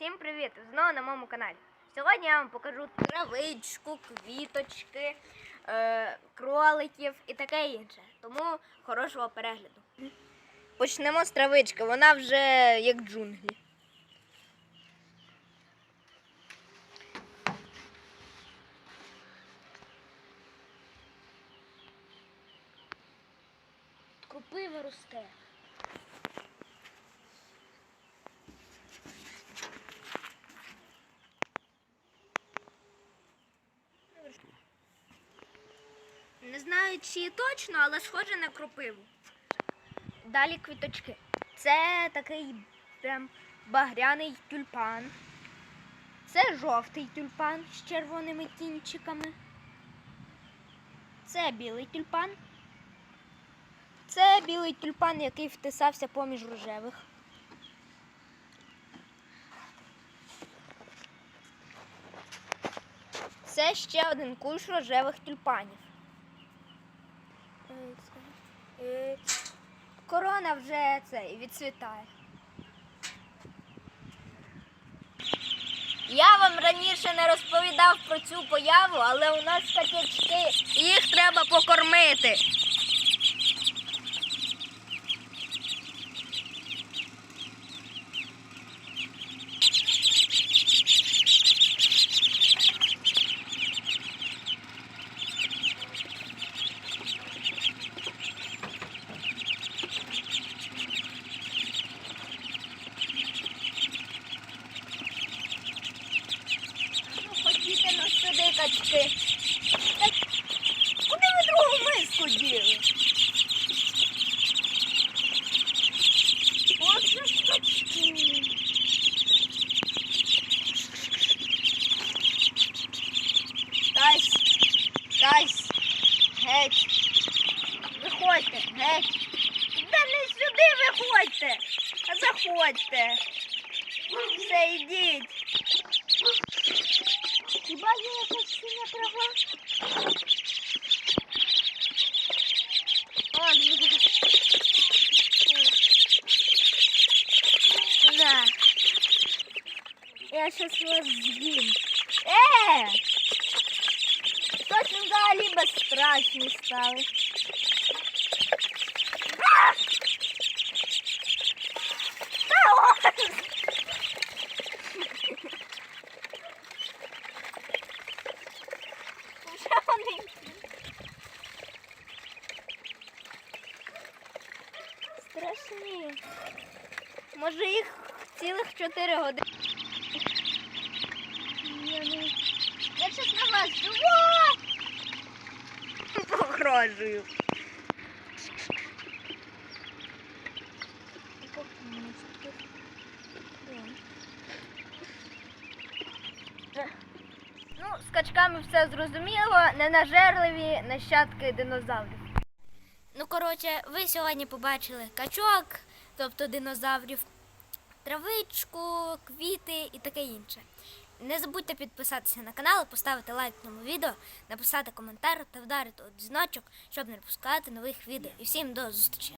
Всім привіт! Знову на моєму каналі. Сьогодні я вам покажу травичку, квіточки, е, кроликів і таке інше. Тому хорошого перегляду. Почнемо з травички, вона вже як джунглі. Крупива росте. Не знаю, чи точно, але схоже на кропиву. Далі квіточки. Це такий прям багряний тюльпан. Це жовтий тюльпан з червоними кінчиками. Це білий тюльпан. Це білий тюльпан, який втисався поміж рожевих. Це ще один кущ рожевих тюльпанів. Корона вже це відцвітає. Я вам раніше не розповідав про цю появу, але у нас такі і їх треба покормити. Тась, геть. Виходьте, геть. Да не сюди виходьте, а заходьте. Все, йдіть. Хіба є якась синя трава? О, На. Я щас вас з'їм. Е! Точно взагалі безстрашні стали. Страшні. Може їх цілих 4 години. Я, щас на вас живу. Погрожую. Ну, з качками все зрозуміло, ненажерливі нащадки динозаврів. Ну, коротше, ви сьогодні побачили качок, тобто динозаврів, травичку, квіти і таке інше. Не забудьте підписатися на канал, поставити лайк цьому відео, написати коментар та вдарити у дзвіночок, щоб не пропускати нових відео. І всім до зустрічі!